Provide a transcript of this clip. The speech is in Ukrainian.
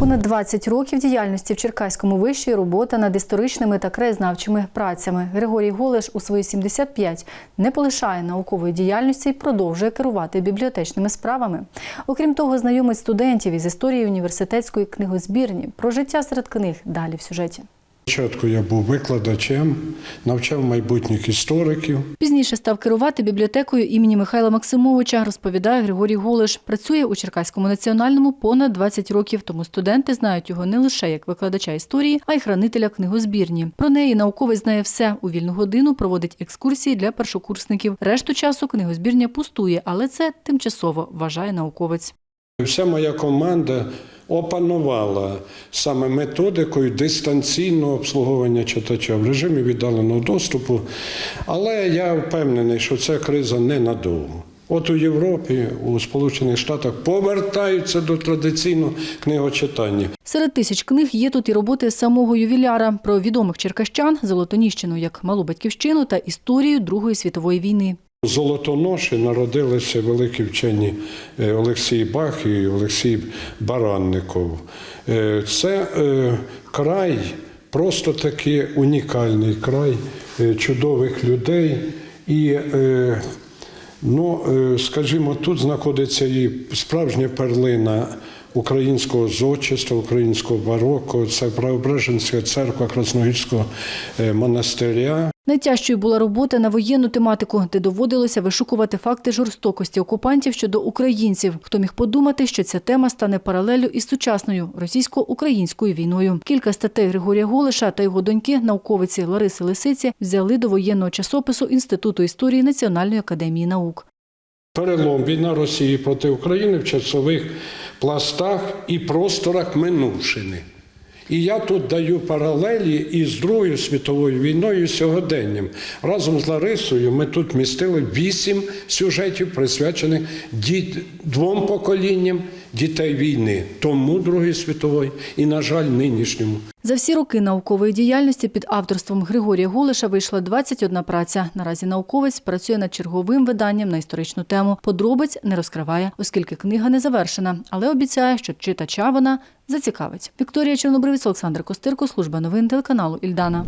Понад 20 років діяльності в Черкаському виші робота над історичними та краєзнавчими працями. Григорій Голеш у свої 75 не полишає наукової діяльності і продовжує керувати бібліотечними справами. Окрім того, знайомить студентів із історії університетської книгозбірні. Про життя серед книг далі в сюжеті. Спочатку я був викладачем, навчав майбутніх істориків. Пізніше став керувати бібліотекою імені Михайла Максимовича, розповідає Григорій Голеш. Працює у Черкаському національному понад 20 років, тому студенти знають його не лише як викладача історії, а й хранителя книгозбірні. Про неї науковець знає все. У вільну годину проводить екскурсії для першокурсників. Решту часу книгозбірня пустує, але це тимчасово, вважає науковець. Вся моя команда опанувала саме методикою дистанційного обслуговування читача в режимі віддаленого доступу. Але я впевнений, що ця криза ненадовго. От у Європі, у Сполучених Штатах повертаються до традиційного книгочитання. Серед тисяч книг є тут і роботи самого ювіляра про відомих черкащан, Золотоніщину як малу батьківщину та історію Другої світової війни. Золотоноші народилися великі вчені е, Олексій Бах і Олексій Баранников. Е, Це е, край, просто таки унікальний край чудових людей. І, ну, скажімо, тут знаходиться і справжня перлина українського зодчества, українського бароко, це Преображенська церква Красногірського монастиря. Найтяжчою була робота на воєнну тематику, де доводилося вишукувати факти жорстокості окупантів щодо українців. Хто міг подумати, що ця тема стане паралеллю із сучасною російсько-українською війною. Кілька статей Григорія Голиша та його доньки, науковиці Лариси Лисиці, взяли до воєнного часопису Інституту історії Національної академії наук. Перелом війна Росії проти України в часових пластах і просторах минувшини. І я тут даю паралелі із Другою світовою війною і сьогоденням. Разом з Ларисою ми тут містили вісім сюжетів, присвячених двом поколінням дітей війни, тому Другої світової і, на жаль, нинішньому. За всі роки наукової діяльності під авторством Григорія Голиша вийшла 21 праця. Наразі науковець працює над черговим виданням на історичну тему. Подробиць не розкриває, оскільки книга не завершена, але обіцяє, що читача вона зацікавить. Вікторія Чорнобривець, Олександр Костирко, служба новин телеканалу Ільдана.